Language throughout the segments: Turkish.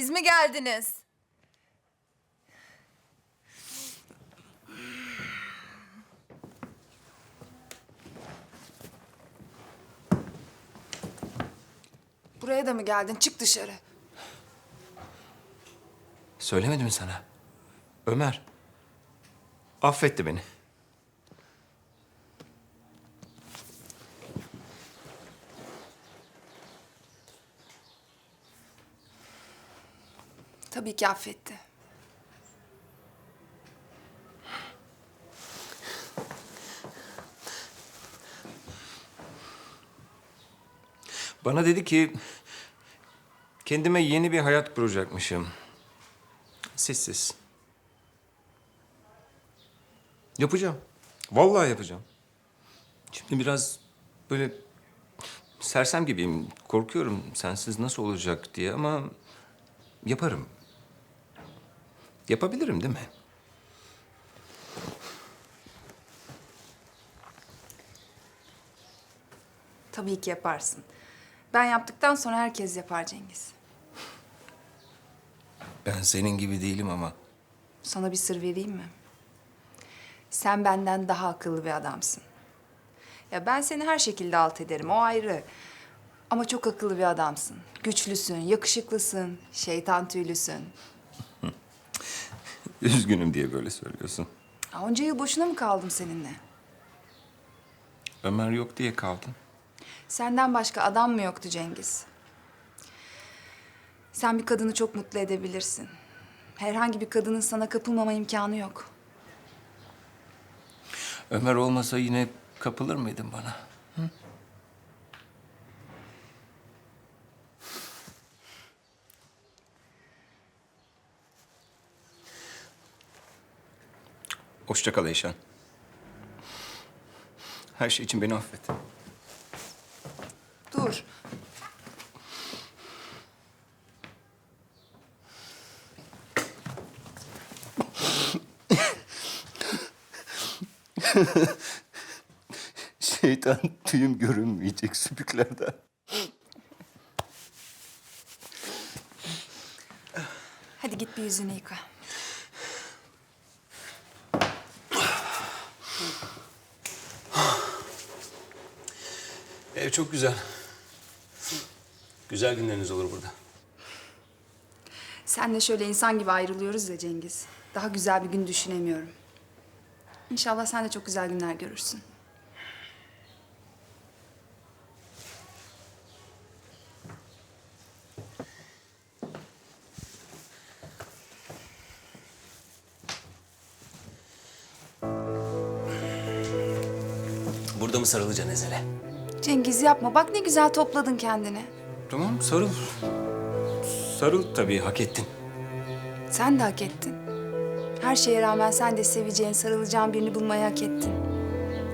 Siz mi geldiniz? Buraya da mı geldin? Çık dışarı. Söylemedim sana? Ömer. Affetti beni. Tabii ki affetti. Bana dedi ki kendime yeni bir hayat kuracakmışım. Sessiz. Yapacağım. Vallahi yapacağım. Şimdi biraz böyle sersem gibiyim. Korkuyorum sensiz nasıl olacak diye ama yaparım. Yapabilirim değil mi? Tabii ki yaparsın. Ben yaptıktan sonra herkes yapar Cengiz. Ben senin gibi değilim ama. Sana bir sır vereyim mi? Sen benden daha akıllı bir adamsın. Ya ben seni her şekilde alt ederim, o ayrı. Ama çok akıllı bir adamsın. Güçlüsün, yakışıklısın, şeytan tüylüsün. Üzgünüm diye böyle söylüyorsun. Onca yıl boşuna mı kaldım seninle? Ömer yok diye kaldın. Senden başka adam mı yoktu Cengiz? Sen bir kadını çok mutlu edebilirsin. Herhangi bir kadının sana kapılmama imkanı yok. Ömer olmasa yine kapılır mıydın bana? Hoşça kal Eyşan. Her şey için beni affet. Dur. Şeytan tüyüm görünmeyecek süpüklerden. Hadi git bir yüzünü yıka. Ev çok güzel. Güzel günleriniz olur burada. Senle şöyle insan gibi ayrılıyoruz ya Cengiz. Daha güzel bir gün düşünemiyorum. İnşallah sen de çok güzel günler görürsün. Burada mı sarılacaksın Ezel'e? Cengiz yapma. Bak ne güzel topladın kendini. Tamam sarıl. Sarıl tabii hak ettin. Sen de hak ettin. Her şeye rağmen sen de seveceğin, sarılacağın birini bulmayı hak ettin.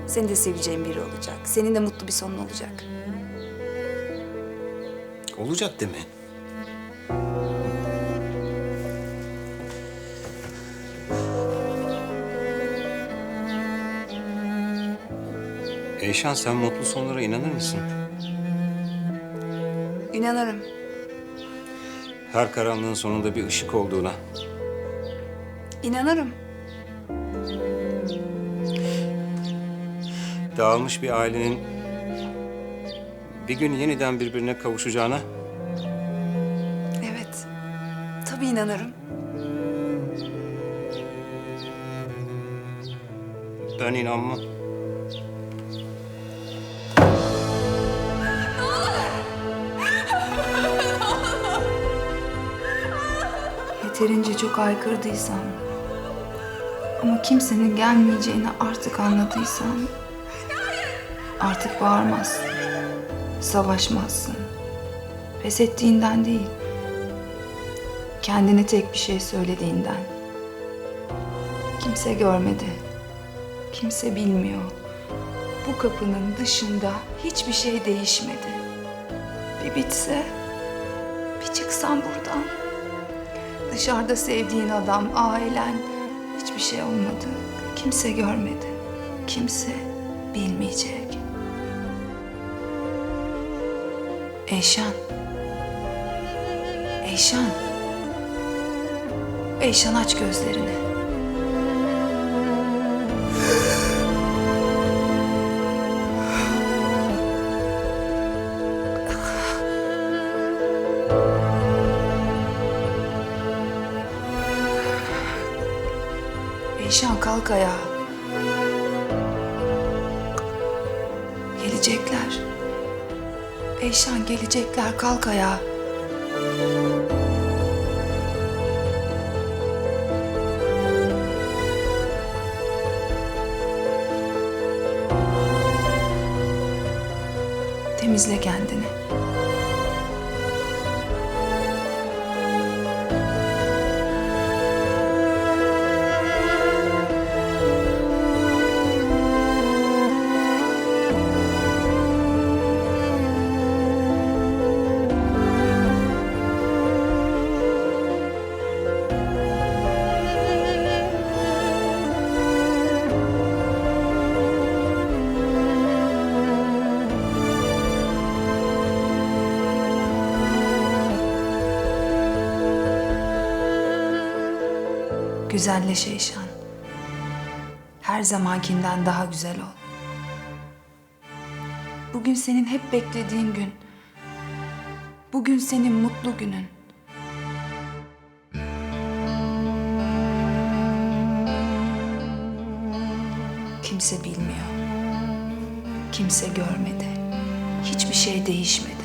Senin de seveceğin biri olacak. Senin de mutlu bir sonun olacak. Olacak değil mi? Eyşan sen mutlu sonlara inanır mısın? İnanırım. Her karanlığın sonunda bir ışık olduğuna. İnanırım. Dağılmış bir ailenin bir gün yeniden birbirine kavuşacağına. Evet. Tabii inanırım. Ben inanmam. Yeterince çok aykırdıysam ama kimsenin gelmeyeceğini artık anladıysam artık bağırmazsın, savaşmazsın. Pes ettiğinden değil, kendine tek bir şey söylediğinden. Kimse görmedi, kimse bilmiyor. Bu kapının dışında hiçbir şey değişmedi. Bir bitse, bir çıksan buradan. Dışarıda sevdiğin adam, ailen hiçbir şey olmadı. Kimse görmedi. Kimse bilmeyecek. Eyşan. Eyşan. Eyşan aç gözlerini. Eyşan kalk ayağa. Gelecekler. Eyşan gelecekler kalk ayağa. Temizle kendini. Güzelleş Eyşan. Her zamankinden daha güzel ol. Bugün senin hep beklediğin gün. Bugün senin mutlu günün. Kimse bilmiyor. Kimse görmedi. Hiçbir şey değişmedi.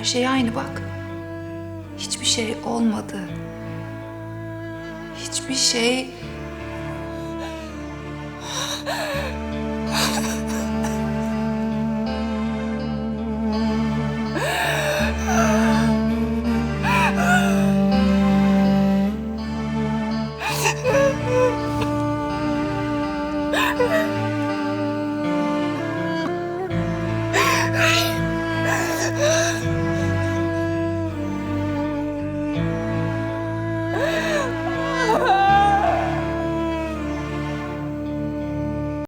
Her şey aynı bak. Hiçbir şey olmadı. Hiçbir şey